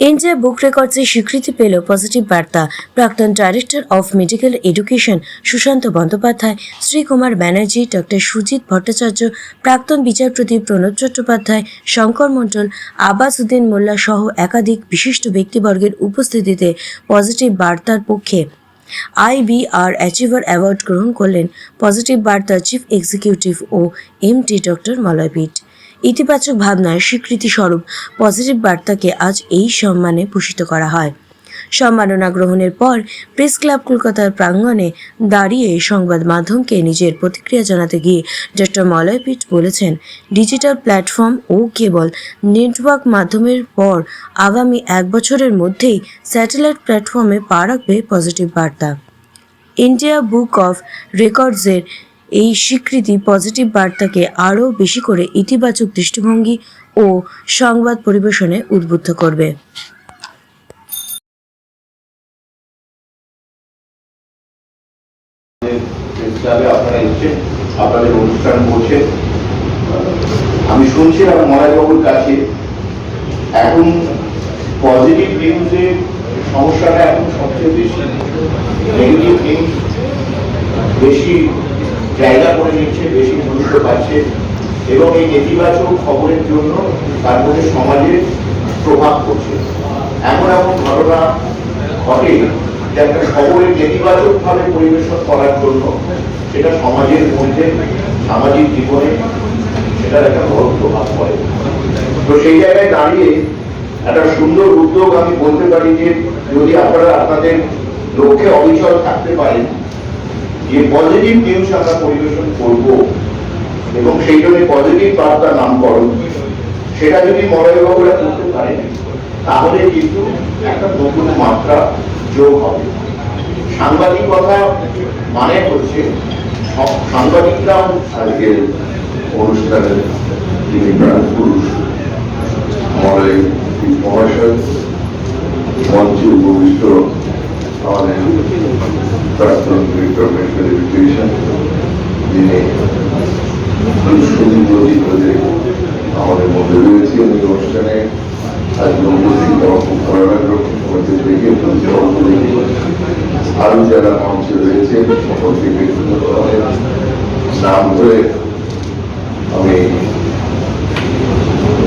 India book রেকর্ডসে স্বীকৃতি পেল positive বার্তা। প্রাক্তন director of medical education Sushanta Bandyopadhyay, Srikumar Banerjee, doctor Sujit Bhattacharya, প্রাক্তন বিচারপতি প্রণব চট্টোপাধ্যায়, শঙ্কর মণ্ডল আব্বাস উদ্দিন মোল্লা সহ একাধিক বিশিষ্ট ব্যক্তিবর্গের উপস্থিতিতে পজিটিভ বার্তার পক্ষে আইবিআর অ্যাচিভার অ্যাওয়ার্ড গ্রহণ করলেন পজিটিভ বার্তা চিফ এক্সিকিউটিভ ও এমটি ডক্টর মলয়পীঠ। ইতিবাচক ভাবনার স্বীকৃতি স্বরূপ পজিটিভ বার্তাকে আজ এই সম্মানে ভূষিত করা হয়। সম্মাননা গ্রহণের পর প্রেস ক্লাব কলকাতার প্রাঙ্গণে দাঁড়িয়ে সংবাদ মাধ্যমকে নিজের প্রতিক্রিয়া জানাতে গিয়ে ডক্টর মলয়পীঠ বলেছেন, ডিজিটাল প্ল্যাটফর্ম ও কেবল নেটওয়ার্ক মাধ্যমের পর আগামী এক বছরের মধ্যেই স্যাটেলাইট প্ল্যাটফর্মে পা রাখবে পজিটিভ বার্তা। ইন্ডিয়া বুক অফ রেকর্ডসের এই স্বীকৃতি পজিটিভ বার্তাকে আরও বেশি করে ইতিবাচক দৃষ্টিভঙ্গি ও সংবাদ পরিবেশনে উদ্বুদ্ধ করবে। আপনারা এসছেন, আপনাদের মলয়বাবুর কাছে, এখন পজিটিভ নিউজের সমস্যাটা এখন সবচেয়ে বেশি। নেগেটিভ নিউজ বেশি জায়গা করে নিচ্ছে, বেশি গুরুত্ব পাচ্ছে এবং এই নেতিবাচক খবরের জন্য তার মধ্যে সমাজে প্রভাব পড়ছে। এমন এমন ঘটনা ঘটে যে একটা খবরের নেতিবাচকভাবে পরিবেশন করার জন্য সেটা সমাজের মধ্যে, সামাজিক জীবনে সেটার একটা বড় প্রভাব পড়ে। তো সেই জায়গায় দাঁড়িয়ে একটা সুন্দর উদ্যোগ আমি বলতে পারি যে যদি আপনারা আপনাদের লক্ষ্যে অবিচল থাকতে পারেন যে পজিটিভ নিউজ আমরা পরিবেশন করব এবং সেই জন্য পজিটিভ বার্তা নামকরণ, সেটা যদি মলয়বাবুরা করতে পারেন, তাহলে কিন্তু একটা নতুন মাত্রা যোগ হবে। সাংবাদিকতা মানে হচ্ছে সব সাংবাদিকরাও আজকের অনুষ্ঠানের যিনি পুরুষ মহাশয় মঞ্চে উপবিষ্ট আমাদের প্রাক্তন ডিরেক্টর মেডিকেল এডুকেশন যিনি সুদীপ্রদী হয়ে আমাদের মধ্যে রয়েছে। এই অনুষ্ঠানে আজকে উপস্থিত হওয়া খুব ভালো লাগল সবাইকে দেখে প্রতিযোগিতা দেখে আরও যারা মঞ্চে রয়েছে সকলকে নাম ধরে আমি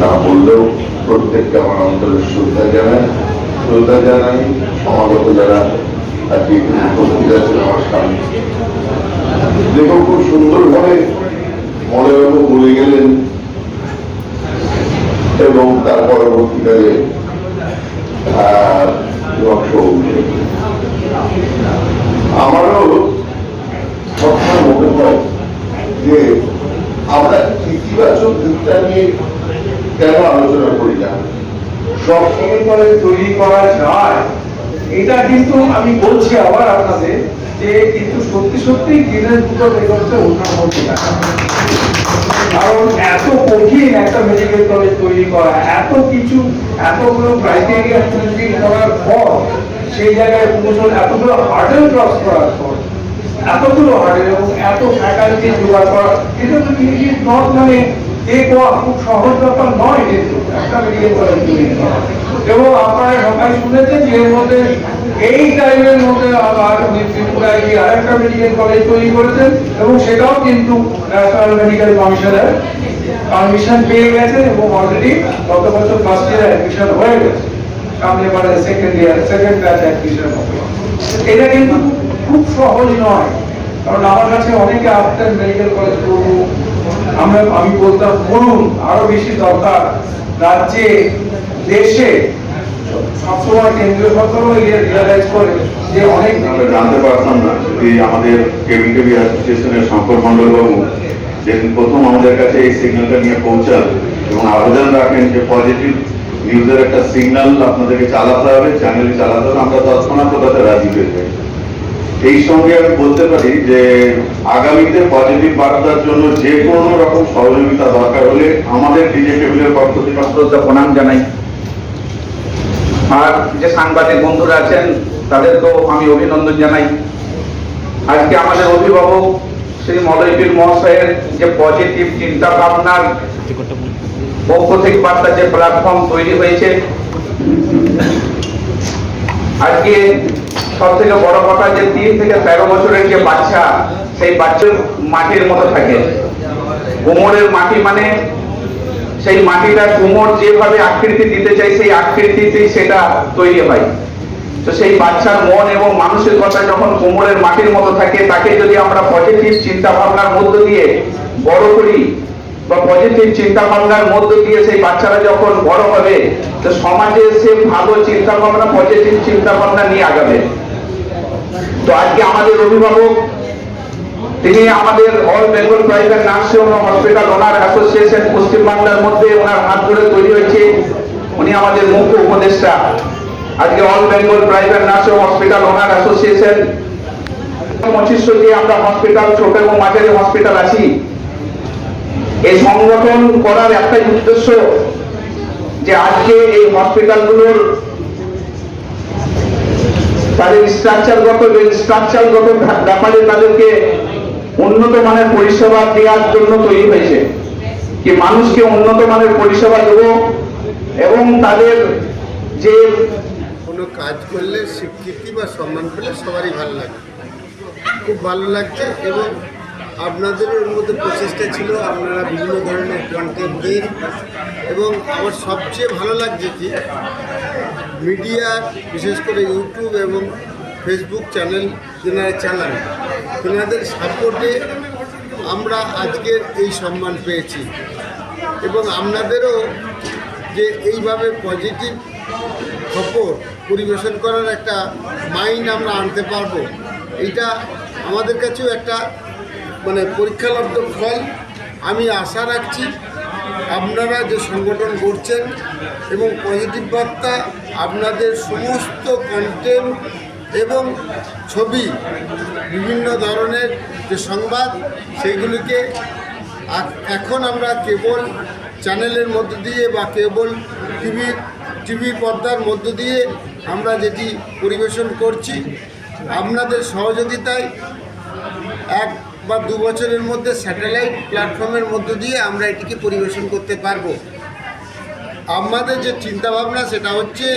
না বললেও প্রত্যেককে আমার অন্তরের শ্রদ্ধা জানাই। শ্রদ্ধা জানাই, সমাগত যারা আজকে উপস্থিত আছেন আমার সামনে। দেখো খুব সুন্দরভাবে বলে গেলেন এবং তার পরবর্তীকালে আমারও সবসময় মনে হয় যে আমরা ইতিবাচক দিকটা নিয়ে কেন আলোচনা করি না? সবসময় তৈরি করা যায়। এটা কিন্তু আমি বলছি আবার আপনাদের যে কিন্তু সত্যি সত্যি গিনেস বুক অফ রেকর্ডসে ওঠার মধ্যে কারণ এত কঠিন একটা মেডিকেল কলেজ তৈরি করা, এত কিছু, এতগুলো ক্রাইটেরিয়া ফুলফিল করার পর সেই জায়গায় পৌঁছন, এতগুলো হার্ডেল ক্রস করার পর, এতগুলো হার্ডেল এবং এত ফ্যাকাল্টি জোগাড় করা, এটা তো নট মানে এবং আপনারা সেটাও কিন্তু পারমিশন পেয়ে গেছে এবং অলরেডি গত বছর ফার্স্ট ইয়ার অ্যাডমিশন হয়ে গেছে। সামনে মানে second year second batch admission হবে। এটা কিন্তু খুব সহজ নয়। কারণ আমার কাছে অনেকে আসতেন মেডিকেল কলেজ করব আমরা আমি বলতাম করুন আরও বেশি দরকার। রাজ্যে, দেশে সবসময় কেন্দ্রীয় করে যে অনেক আমরা জানতে পারতাম না যে আমাদের অ্যাসোসিয়েশনের শঙ্কর মন্ডল বাবু যেদিন প্রথম আমাদের কাছে এই সিগন্যালটা নিয়ে পৌঁছান এবং আবেদন রাখেন যে পজিটিভ নিউজের একটা সিগন্যাল আপনাদেরকে চালাতে হবে চ্যানেল চালাতে হবে, আমরা তৎক্ষণাৎ ওটাতে রাজি হয়ে যাই। এই সঙ্গে আমি বলতে পারি যে আগামীতে পজিটিভ বার্তার জন্য যে কোনো রকম সহযোগিতা দরকার হলে আমাদের ডিজে টেবিলের পক্ষ থেকে শ্রদ্ধা প্রণাম জানাই। আর যে সাংবাদিক বন্ধুরা আছেন, তাদেরকেও আমি অভিনন্দন জানাই। আজকে আমাদের অভিভাবক শ্রী মলয়বীর মহাশয়ের যে পজিটিভ চিন্তা ভাবনার পক্ষ থেকে বার্তা, যে প্ল্যাটফর্ম তৈরি হয়েছে, আজকে সব থেকে বড় কথা যে তিন থেকে তেরো বছরের যে বাচ্চা, সেই বাচ্চার মাটির মতো থাকে। কোমরের মাটি মানে সেই মাটিটা কোমর যেভাবে আকৃতি দিতে চাই সেই আকৃতিতেই সেটা তৈরি হয়। তো সেই বাচ্চার মন এবং মানসিকতা যখন কোমরের মাটির মতো থাকে, তাকে যদি আমরা পজিটিভ চিন্তা ভাবনার মধ্য দিয়ে বড় করি বা পজিটিভ চিন্তা ভাবনার মধ্য দিয়ে সেই বাচ্চারা যখন বড় হবে, তো সমাজে সে ভালো চিন্তা ভাবনা পজিটিভ চিন্তা ভাবনা নিয়ে আগাবে। তো আজকে আমাদের অভিভাবক, তিনি আমাদের all Bengal private nursing home hospital owner association পশ্চিমবাংলার মধ্যে ওনার হাত ধরে তৈরি হয়েছে। উনি আমাদের মুখ্য উপদেষ্টা। আজকে all Bengal private nursing hospital owner association পঁচিশশোটি আমরা হসপিটাল ছোট এবং মাঝারি হসপিটাল আছি। এই সংগঠন করার একটাই উদ্দেশ্য যে আজকে এই হসপিটালগুলোর তাদের স্ট্রাকচারগত স্ট্রাকচারগত ব্যাপারে তাদেরকে উন্নত মানের পরিষেবা দেওয়ার জন্য তৈরি হয়েছে। কি মানুষকে উন্নত মানের পরিষেবা দেব এবং তাদের যে কোনো কাজ করলে স্বীকৃতি বা সম্মান পেলে সবারই ভালো লাগে। খুব ভালো লাগছে এবং আপনাদের মধ্যে প্রচেষ্টা ছিল, আপনারা বিভিন্ন ধরনের কন্টেন্ট দিন এবং আমার সবচেয়ে ভালো লাগছে কি মিডিয়া বিশেষ করে ইউটিউব এবং ফেসবুক চ্যানেল যেনারা চালান, তেনাদের সাপোর্টে আমরা আজকের এই সম্মান পেয়েছি এবং আপনাদেরও যে এইভাবে পজিটিভ খবর পরিবেশন করার একটা মাইন্ড আমরা আনতে পারব এটা আমাদের কাছেও একটা মানে পরীক্ষালব্ধ ফল। আমি আশা রাখছি আপনারা যে সংগঠন করছেন এবং পজিটিভ বার্তা, আপনাদের সমস্ত কন্টেন্ট এবং ছবি, বিভিন্ন ধরনের যে সংবাদ সেইগুলিকে আ- এখন আমরা কেবল চ্যানেলের মধ্য দিয়ে বা কেবল টিভি টিভি পর্দার মধ্য দিয়ে আমরা যেটি পরিবেশন করছি, আপনাদের সহযোগিতায় এক বা দু বছরের মধ্যে স্যাটেলাইট প্ল্যাটফর্মের মধ্য দিয়ে আমরা এটিকে পরিবেশন করতে পারব। আমাদের যে চিন্তাভাবনা সেটা হচ্ছে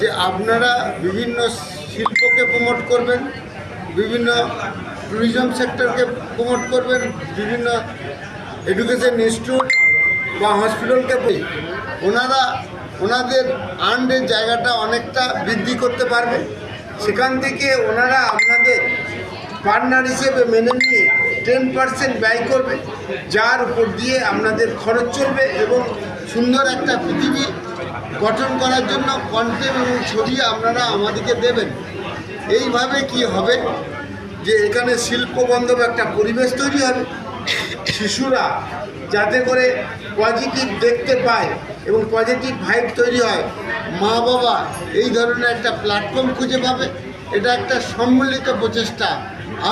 যে আপনারা বিভিন্ন শিল্পকে প্রমোট করবেন, বিভিন্ন ট্যুরিজম সেক্টরকে প্রমোট করবেন, বিভিন্ন এডুকেশন ইনস্টিটিউট বা হসপিটালকে ওনারা, ওনাদের আর্নের জায়গাটা অনেকটা বৃদ্ধি করতে পারবে। সেখান থেকে ওনারা আপনাদের পার্টনার হিসেবে মেনে নিয়ে টেন পার্সেন্ট ব্যয় করবে, যার উপর দিয়ে আপনাদের খরচ চলবে এবং সুন্দর একটা পৃথিবী গঠন করার জন্য কন্টেন্ট এবং ছবি আপনারা আমাদেরকে দেবেন। এইভাবে কি হবে? যে এখানে শিল্প বান্ধব একটা পরিবেশ তৈরি হবে। শিশুরা যাতে করে পজিটিভ দেখতে পায় এবং পজিটিভ ভাইব তৈরি হয়, মা বাবা এই ধরনের একটা প্ল্যাটফর্ম খুঁজে পাবে। এটা একটা সম্মিলিত প্রচেষ্টা।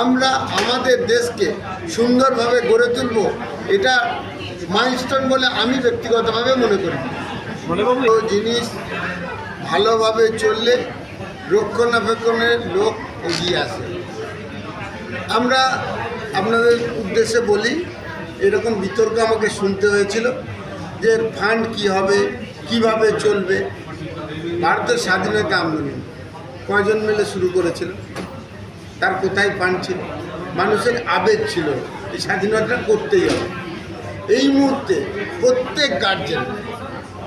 আমরা আমাদের দেশকে সুন্দরভাবে গড়ে তুলব এটা মাইলস্টোন বলে আমি ব্যক্তিগতভাবে মনে করি। তো জিনিস ভালোভাবে চললে রক্ষণাবেক্ষণের লোক এগিয়ে আসে। আমরা আপনাদের উদ্দেশ্যে বলি এরকম বিতর্ক আমাকে শুনতে হয়েছিল যে ফান্ড কি হবে কীভাবে চলবে। ভারতের স্বাধীনতা আন্দোলন কয়জন মিলে শুরু করেছিল? তার কোথায় ফান্ড ছিল? মানুষের আবেগ ছিল এই স্বাধীনতা করতেই হবে। এই মুহূর্তে প্রত্যেক গার্জেন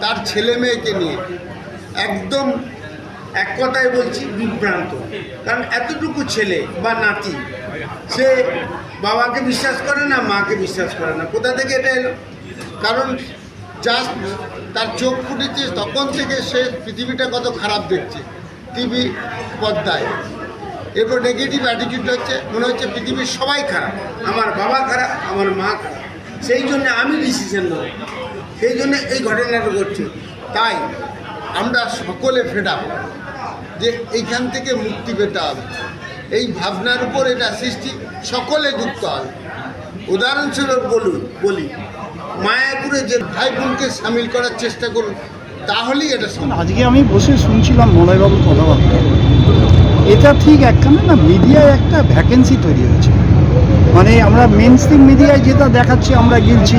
তার ছেলে মেয়েকে নিয়ে একদম এক কথায় বলছি বিভ্রান্ত। কারণ এতটুকু ছেলে বা নাতি, সে বাবাকে বিশ্বাস করে না, মাকে বিশ্বাস করে না। কোথা থেকে এটা এলো? কারণ জাস্ট তার চোখ ফুটেছে, তখন থেকে সে পৃথিবীটা কত খারাপ দেখছে। টিভি পর্দায়। এরপর নেগেটিভ অ্যাটিটিউড হচ্ছে, মনে হচ্ছে পৃথিবীর সবাই খারাপ। আমার বাবা খারাপ, আমার মা খারাপ। সেই জন্য আমি ডিসিশন নেব। সেই জন্য এই ঘটনাটা ঘটছে। তাই আমরা সকলে আপ যে এইখান থেকে মুক্তি পেতে হবে। এই ভাবনার উপর এটা সৃষ্টি, সকলে যুক্ত হবে। উদাহরণস্বরূপ বলুন, বলি, মায়াপুরে যে ভাই বোনকে সামিল করার চেষ্টা করুন, তাহলেই এটা আজকে আমি বসে শুনছিলাম মলয়বাবুর কথাবার্তা। এটা ঠিক একখানে না মিডিয়ায় একটা ভ্যাকেন্সি তৈরি হয়েছে। মানে আমরা মেন স্ট্রিম মিডিয়ায় যেটা দেখাচ্ছি, আমরা গিলছি,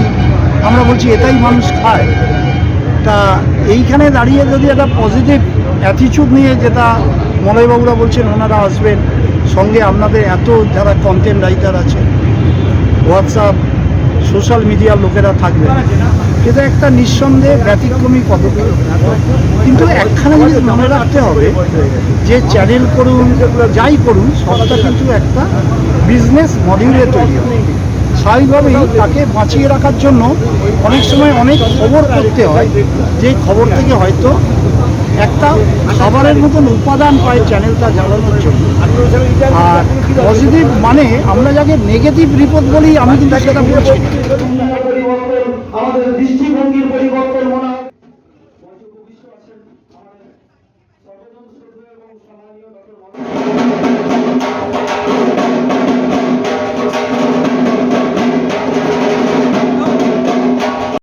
আমরা বলছি এটাই মানুষ খায়। তা এইখানে দাঁড়িয়ে যদি একটা পজিটিভ অ্যাটিচিউড নিয়ে যেটা মলয়বাবুরা বলছেন, ওনারা আসবেন, সঙ্গে আপনাদের এত যারা কন্টেন্ট রাইটার আছে হোয়াটসঅ্যাপ সোশ্যাল মিডিয়ার লোকেরা থাকবে এটা একটা নিঃসন্দেহে ব্যতিক্রমী পদক্ষেপ। কিন্তু একখানা জিনিস মনে রাখতে হবে, যে চ্যানেল করুন, যাই করুন, সবটা কিন্তু একটা বিজনেস মডিউলে তৈরি হয় স্বাভাবিকভাবেই তাকে বাঁচিয়ে রাখার জন্য অনেক সময় অনেক খবর করতে হয় যে খবর থেকে হয়তো একটা খাবারের মতন উপাদান পায় চ্যানেলটা জ্বালানোর জন্য। আর পজিটিভ মানে আমরা যাকে নেগেটিভ রিপোর্ট বলি, আমি কিন্তু সেটা বলছি